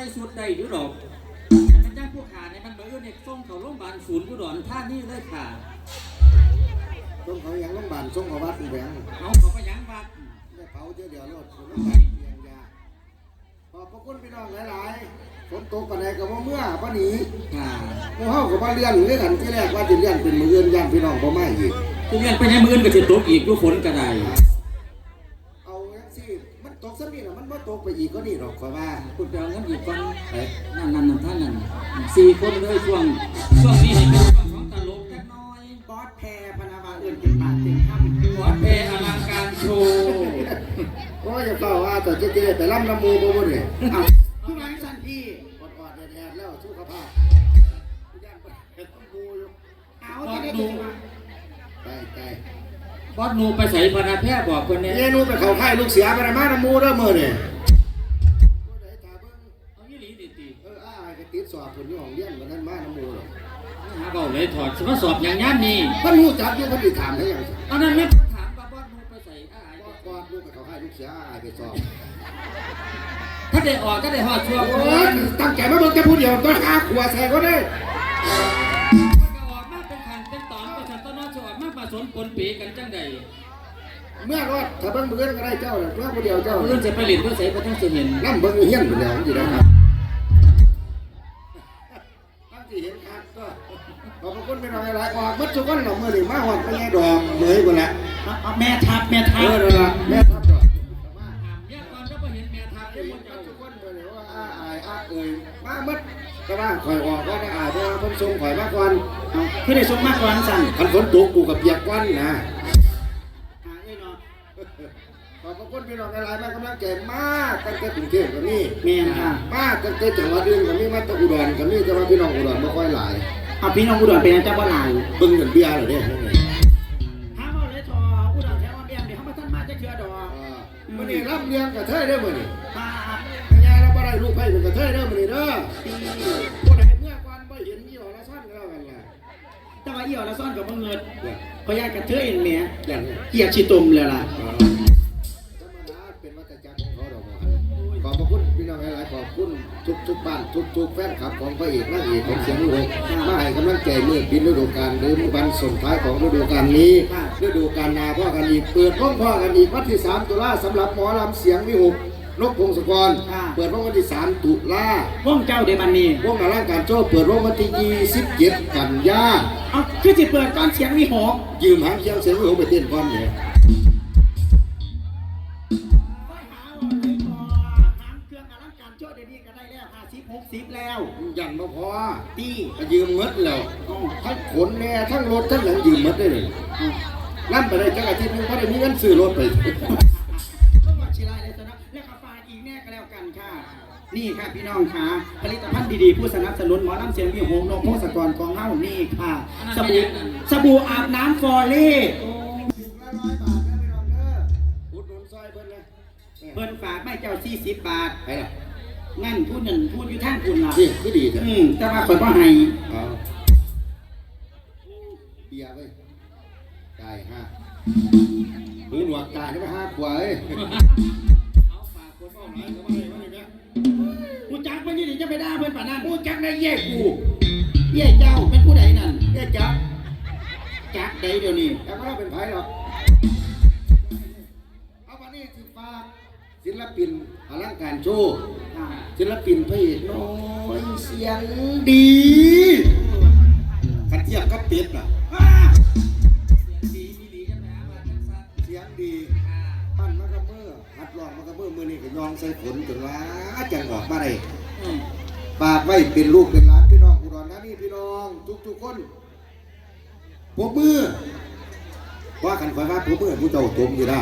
ส่สุดได้หรือหรอกมันจ้างผู้ขาเนี่ยมันเบอร์เนี่ยส่งเขาโรงพยาบาลศูนย์กุดรท่านี่เลยค่ะต้องเขายังต้องบานส่งเขาวัดอีแหวงเอาเขาไปยังวัดได้เผาเจอเดี๋ยวรถผมต้องบานเพียงยาขอบพระคุณพี่น้องหลายๆฝนตกปานใดก็บ่เมื่อบ่หนีค่ะหมู่เฮาก็บ่เลื่อนคือกันที่แรกว่าสิเลื่อนเป็นมื้ออื่นย่านพี่น้องบ่มาอีกคือเรียนไปในมือเอื่นก็จะตกอีกทุกฝนก็ได้ เอาจังซี่มันตกซะนี่น่ะมันบ่ ตกไปอีกก็นี่ดอกข่อยว่าคุณไปเอาเงินอีกก่อนเอ้ยนั่นนั่นนั่นท่านนั่นสี่คนเลยช่วงช่วงนี้ให้เป็นช่วงของตลกแค่น้อยบอสแพรพนาวาเอื่นเป็นปากเป็นคำหัวเพอลังการโชว์โอ้ยอย่าเฝ้าว่าแต่จะสิได้ไปล่ำน้ำหมู่บ่บ่นี่เอาผู้ร้ายสันพี่อดๆแดดๆแล้วสุขภาพย่านไปเฮ็ดน้ำหมู่อยู่เอาจะได้ดูว่าไปไปบอสหนูไปใส่พนาแพร่บอกคนเนี้ยเยนูไปเขาค่ายลูกเสียไปนะมาน้ำหมู่เด้อมื้อนี่ผู้ใดถ้าเบิ่ง เอายี่หลีดิตี เอออ้ายก็ติดสอบผลอยู่ของเรียนวันนั้นมาน้ำหมู่หรอก หาเบาเลยถอดสมาสอบอย่างนี้นี่เพิ่นฮู้จักอยู่เพิ่นสิถามได้หยังสิอันนั้นไม่ถามว่าบอสหนูไปใส่อ้ายบ่ก่อนลูกไปเขาค่ายลูกเสียอ้ายไปสอบถ้าได้ออกก็ได้หอดช่วงโอ้ยตั้งใจมาเบิ่งแค่ผู้เดียวต้องหาขัวใส่ก็ได้มันก็ออกมาเป็นขันเป็นตอนก็ฉันต้นน้อยจะออกมาผสมปนปีกันจังใดเมื่อรอดถ้าเบิ่งมื้อก็ได้เจ้าน่ะเพื่อผู้เดียวเจ้าเรื่องจะไปเรียนก็ใส่ก็ต้องจะเห็นนํเบิ่งเฮียนผู้เดียวสิได้ครับ ขอบพระคุณพี่น้องหลายๆออกหมดทุกคนหรอกมื้อนี้มาฮอดไปแง่ดอกเหมยพุ่นละเอาเอาแม่ทับแม่ทัเอบอนั่นล่ะแม่ทับดอกมาถามเนี่ยก่อนก็ไปเห็นแม่ทาเห็เป็นนหมคนดเจ้าทุกคนมื้อนี้ว่าอ้าอายอ้าเอ่ยมาหมดแต่ว่าข่อยออกก็ได้อายเพราะว่าเพิ่นส่งข่อยมาก่อนเอาคือได้สมมากกว่าสั่นคันฝนตกกูกับเปียกกวันนะ ขอบพระคุณพี่น้องหลายๆมากกำลังใจมากตั้งแต่กรุงเทพก็มีแม่นค่ะ มากตั้งแต่จังหวัดอื่นก็มีมาตั้งอุดรก็มีแต่ว่าพี่น้องอุดรไม่ค่อยหลายเอาพี่น้องอุดรเป็นยังเจ้าบ่หลายเบิ่งเงินเบี้ยเหรอเนี่ยถามว่าเลยทออุดรแถวอ้อมแอมเดี๋ยวเขามาท่านมาจะเชื่อดอกมื่อนี้รับเลี้ยงกระเทยได้อมื่อนี้มาพญาเราบ่ได้ลูกไผ่เป็นกระเทยได้อมื่อนี้เด้อปีผู้ใดเมื่อก่อนบ่เห็นยี่ห้อละซ่อนก็แล้วกันล่ะแต่ว่าเอี่ยวละซ่อนกับบ่เงินเนี่ยพยากระเทยเห็นแหม่อย่างนี้เกียกชิตมเลยล่ะ คุณทุกทุกๆบ้านทุกทุกๆแฟนคลับของพระเอกนางเอกของเสียงลูกมาให้กำลังใจเมื่อปีฤดูกาลหรือวันส่งท้ายของฤดูกาลนี้ฤดูกาลนาพ่อกันอีกเปิดห้องพ่อกันอีกวันที่3ตุลาสำหรับหมอลำเสียงวิหกนกพงศกร เปิดห้องวันที่ 3 ตุลาว่องเจ้าเดบันนี้วงนาร่างการโจ้เปิดห้องวันที่ 27 กันยาเอาคือสิเปิดก่อนเสียงมีหอกยืมหางเสียงเสียงวิหกไปเต้นก่อนเนี่ย แล้ว50 60แล้วยันมาพอตีก็ยืมหมดแล้วเอาทั้งขนแน่ทั้งรถทั้งหลังยืมหมดได้เลยเอานั่นไปได้จักอาทิตย์หนึงเพราะได้มีเงินซื้อรถไปต้องบอกชีไรเลยจ้ะนะแล้วก็ฝากอีกแน่ก็แล้วกันค่ะ นี่ค่ะพี่น้องค่ะผลิตภัณฑ์ดีๆ ผู้สนับสนุนหมอลำเสียงพี่โฮมนกพงศกรของเฮานี่ค่ะสบู่สบู่อาบน้ำฟอร์เล่ถุงละร้อยบาทนะพี่น้องเด้ออุดหนุนซอยเพิ่นนะเพิ่นฝากไม่เจ้า40บาทไปล่ะ งั้นพูดหนึ่งพูดอยู่ท่านคุณล่ะนี่คือดีเถอะอืมแต่ว่าข่อยบ่ให้เอาเบียร์ไว้จ่ายห้าหูหนวกจ่ายได้ไปห้าขวดเอ้ยเอาฝากคนเอาหน่อยก็ว่าเลยว่าอย่างเงี้ยกูจักมันนี่จะไปด่าเพิ่นป่านนั้นกูจักได้แย่กูเย่เจ้าเป็นผู้ใดนั่นแย่จักจักใดเดี๋ยวนี้แต่ว่าเราเป็นไผ่หรอก ลปินอลังการโชว์อ่าศิลปินพระเอกน้อยเสียงดีกันเทียบกับเป็ดน่ะอ้าเสียงดีมีหลีกันนะว่าจังซั่นเสียงดีอ่าปั้นมากระเบื้อหัดลองมากระเบื้อมือนี่ก็ยองใส่ขนจนว่าจังออกมาได้อืมฝากไว้เป็นลูกเป็นหลานพี่น้องอุดรธานีพี่น้อง ทุกทุกๆคนปรบมือว่ากันคอยว่าปรบมือผู้เจ้าตมอยู่ได้